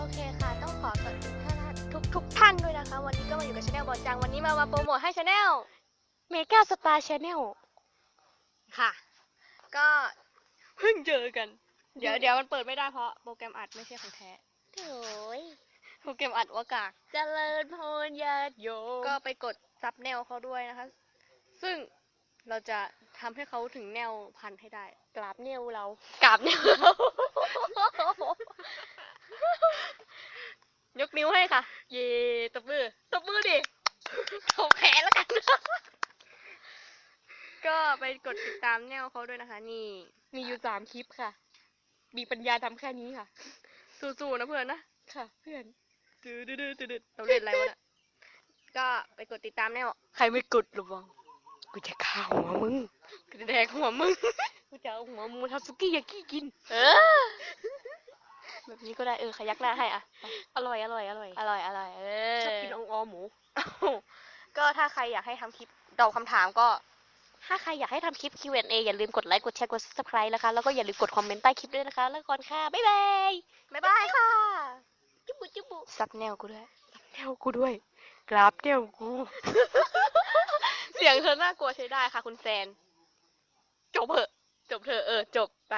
โอเคค่ะ ต้องขอขอบคุณท่านทุกทุกท่านด้วยนะคะ วันนี้ก็มาอยู่กับชาแนลบอจัง วันนี้มามาโปรโมทให้ชาแนลเมกาสตาร์ชาแนลค่ะ ก็เพิ่งเจอกัน เดี๋ยวเดี๋ยวมันเปิดไม่ได้เพราะโปรแกรมอัดไม่ใช่ของแท้ โอ้ยโปรแกรมอัดวากากเจริญพรญาติโยมก็ไปกดซับแนวเขาด้วยนะคะ ซึ่งเราจะทำให้เขาถึงแนวพันให้ได้ กราบเนี่ยวเรากราบแนว ยกนิ้วให้ค่ะ เย่ตบมือตบมือดิถกแขนแล้วกัน ก็ไปกดติดตามแนวเขาด้วยนะคะ นี่ มีอยู่สามคลิปค่ะ มีปัญญาทำแค่นี้ค่ะ สู้ๆนะเพื่อนนะ ค่ะ เพื่อนดื้อดื้อดื้อดื้อเราเล่นอะไรวะเนี่ยก็ไปกดติดตามแนวใครไม่กดระวังกูจะฆ่าหัวมึงกระแดกหัวมึงกูจะเอาหัวมึงมาทำสุกี้ยากิกิน เออแบบ นี้ก็ได้เออขยักหน้าให้อะ อร่อยอร่อยอร่อยอร่อยอร่อยเออชอบกินองออหมู ก็ถ้าใครอยากให้ทำคลิปตอบคำถามก็ ถ้าใครอยากให้ทำคลิป Q&A อย่าลืมกดไลค์กดแชร์กด subscribe นะคะ แล้วก็อย่าลืมกดคอมเมนต์ใต้คลิปด้วยนะคะ แล้วก่อนค่ะ บ๊ายบาย บ๊ายบายค่ะ จุ๊บุจุ๊บุซับแนวกูด้วย แนวกูด้วย กราบแนวกู เสียงเธอน่ากลัวใช้ได้ค่ะ คุณแซน จบเถอะ จบเถอะเออ จบไป